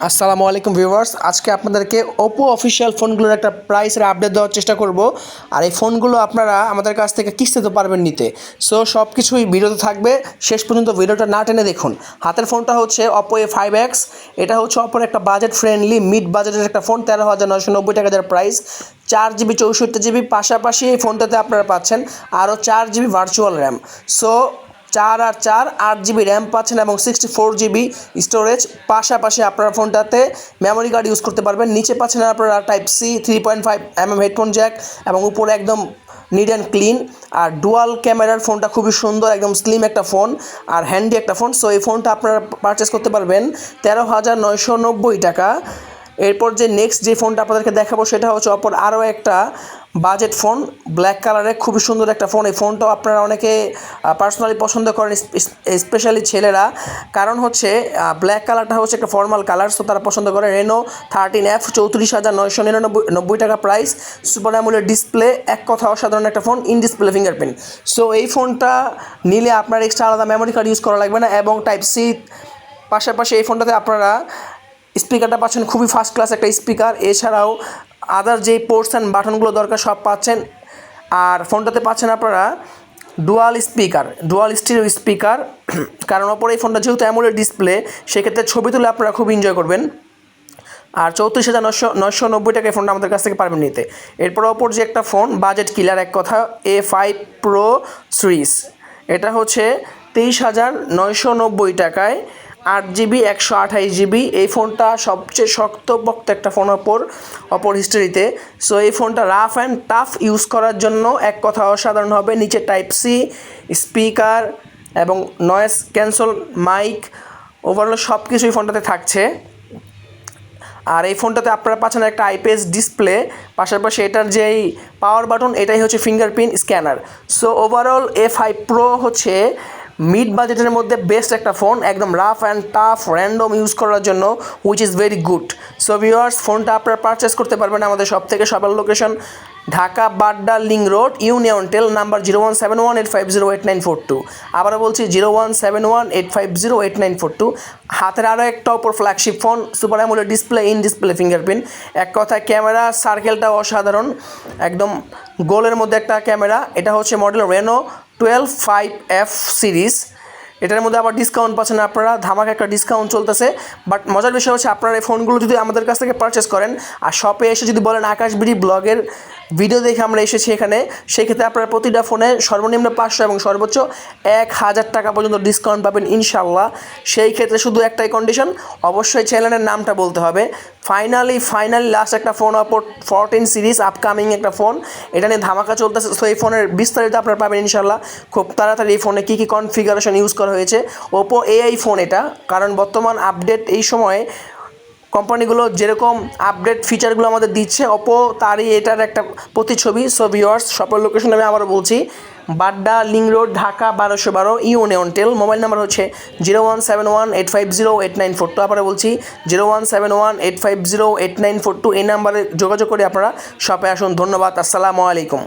আসসালামু আলাইকুম ভিউয়ার্স। আজকে আপনাদেরকে ওপো অফিসিয়াল ফোনগুলোর একটা প্রাইসের আপডেট দেওয়ার চেষ্টা করব। আর এই ফোনগুলো আপনারা আমাদের কাছ থেকে কিস্তিতে পারবেন নিতে। সো সব কিছুই ভিডিওতে থাকবে। শেষ পর্যন্ত ভিডিওটা না টেনে দেখুন। হাতের ফোনটা হচ্ছে অপো এ ফাইভ এক্স এটা হচ্ছে অপোর একটা বাজেট ফ্রেন্ডলি মিড বাজেটের একটা ফোন, তেরো হাজার নয়শো নব্বই টাকা যার প্রাইস চার জিবি চৌষট্টি জিবি পাশাপাশি এই ফোনটাতে আপনারা পাচ্ছেন আরও চার জিবি ভার্চুয়াল র্যাম সো চার আর চার, আট জিবি র্যাম পাচ্ছেন এবং সিক্সটি ফোর জিবি স্টোরেজ পাশাপাশি আপনার ফোনটাতে মেমোরি কার্ড ইউজ করতে পারবেন। নিচে পাচ্ছেন আপনারা type C three point five M M headphone jack এবং উপরে একদম নিট অ্যান্ড ক্লিন আর ডুয়াল ক্যামেরার ফোনটা খুবই সুন্দর, একদম স্লিম একটা ফোন আর হ্যান্ডি একটা ফোন। সো এই ফোনটা আপনারা পারচেস করতে পারবেন তেরো হাজার নয়শো নব্বই টাকা। এরপর যে নেক্সট যে ফোনটা আপনাদেরকে দেখাবো সেটা হচ্ছে অপর আরও একটা বাজেট ফোন ব্ল্যাক কালারে খুবই সুন্দর একটা ফোন এই ফোনটাও আপনারা অনেকে পার্সোনালি পছন্দ করেন স্পেশালি ছেলেরা। কারণ হচ্ছে ব্ল্যাক কালারটা হচ্ছে একটা ফর্মাল কালার সো তারা পছন্দ করে রেনো থার্টিন এফ চৌত্রিশ হাজার নয়শো নিরানব্বই নব্বই টাকা প্রাইস সুপার অ্যামুলের ডিসপ্লে এক কথা অসাধারণ একটা phone in display fingerprint so এই ফোনটা নিলে আপনার এক্সট্রা আলাদা মেমোরি কার্ড ইউজ করা লাগবে না, এবং টাইপ সি পাশাপাশি এই ফোনটাতে আপনারা স্পিকারটা পাচ্ছেন খুবই ফার্স্ট ক্লাস একটা স্পিকার। এছাড়াও আদার যেই পোর্টস অ্যান্ড বাটনগুলো দরকার সব পাচ্ছেন। আর ফোনটাতে পাচ্ছেন আপনারা dual speaker dual stereo speaker কারণ ওপরে এই ফোনটা যেহেতু অ্যামোলেড ডিসপ্লে সেক্ষেত্রে ছবি তুলে আপনারা খুব এনজয় করবেন। আর চৌত্রিশ হাজার নশো নশো নব্বই টাকা এই ফোনটা আমাদের কাছ থেকে পারবেন নিতে। এরপর ওপর যে একটা ফোন বাজেট কিলার এক কথা এ ফাইভ প্রো সিরিজ এটা হচ্ছে তেইশ হাজার নয়শো নব্বই টাকায় আট জিবি, একশো আঠাইশ জিবি। এই ফোনটা সবচেয়ে শক্তপোক্ত একটা ফোন অপর অপর হিস্টোরিতে সো এই ফোনটা রাফ অ্যান্ড টাফ ইউজ করার জন্য এক কথা অসাধারণ হবে। নিচে টাইপ সি স্পিকার এবং নয়েস ক্যান্সেল মাইক ওভারঅল সব কিছুই ফোনটাতে থাকছে। আর এই ফোনটাতে আপনারা পাচ্ছেন একটা আইপিএস ডিসপ্লে পাশাপাশি এটার যেই পাওয়ার বাটন এটাই হচ্ছে fingerprint scanner so overall A five pro হচ্ছে মিড বাজেটের মধ্যে বেস্ট একটা ফোন একদম rough and tough random use করার জন্য which is very good so viewers ফোনটা আপনারা পারচেস করতে পারবেন আমাদের সব থেকে সবার location Dhaka Badda link road, Union Tel number zero one seven one eight five zero eight nine four two আবারও বলছি zero one seven one eight five zero eight nine four two হাতের আরও একটা ওপর flagship phone super AMOLED display in display fingerprint এক কথায় camera সার্কেলটা অসাধারণ। একদম গোলের মধ্যে একটা ক্যামেরা এটা হচ্ছে model Reno twelve five F series এটার মধ্যে আবার ডিসকাউন্ট পাচ্ছেন আপনারা। ধামাকা একটা ডিসকাউন্ট চলতেছে। বাট মজার বিষয় হচ্ছে আপনারা এই ফোনগুলো যদি আমাদের কাছ থেকে পারচেস করেন, আর শপে এসে যদি বলেন আকাশবিড়ি ব্লগের ভিডিও দেখে আমরা এসেছি এখানে। সেই ক্ষেত্রে আপনারা প্রতিটা ফোনে সর্বনিম্ন পাঁচশো এবং সর্বোচ্চ এক হাজার টাকা পর্যন্ত ডিসকাউন্ট পাবেন ইনশাল্লাহ সেই ক্ষেত্রে শুধু একটাই কন্ডিশন অবশ্যই চ্যানেলের নামটা বলতে হবে। ফাইনালি ফাইনালি লাস্ট একটা ফোন অপর ফোরটিন সিরিজ আপকামিং একটা ফোন এটা নিয়ে ধামাকা চলতেছে সো এই ফোনের বিস্তারিত আপনারা পাবেন ইনশাল্লাহ খুব তাড়াতাড়ি এই ফোনে কী কী কনফিগারেশন ইউজ করা হয়েছে। ওপো এআই ফোন এটা, কারণ বর্তমান আপডেট এই সময়ে কোম্পানিগুলো যেরকম আপডেট ফিচারগুলো আমাদের দিচ্ছে অপো তারই এটার একটা প্রতিছবি সো ভিওয়ার্স সপের লোকেশন আমি আবারও বলছি, বাড্ডা লিং রোড ঢাকা, বারোশো বারো ইউনিয়ন টেল মোবাইল নাম্বার হচ্ছে zero one seven one eight five zero eight nine four two আবারও বলছি zero one seven one eight five zero eight nine four two এই নাম্বারে যোগাযোগ করে আপনারা শপে আসুন, ধন্যবাদ, আসসালামু আলাইকুম।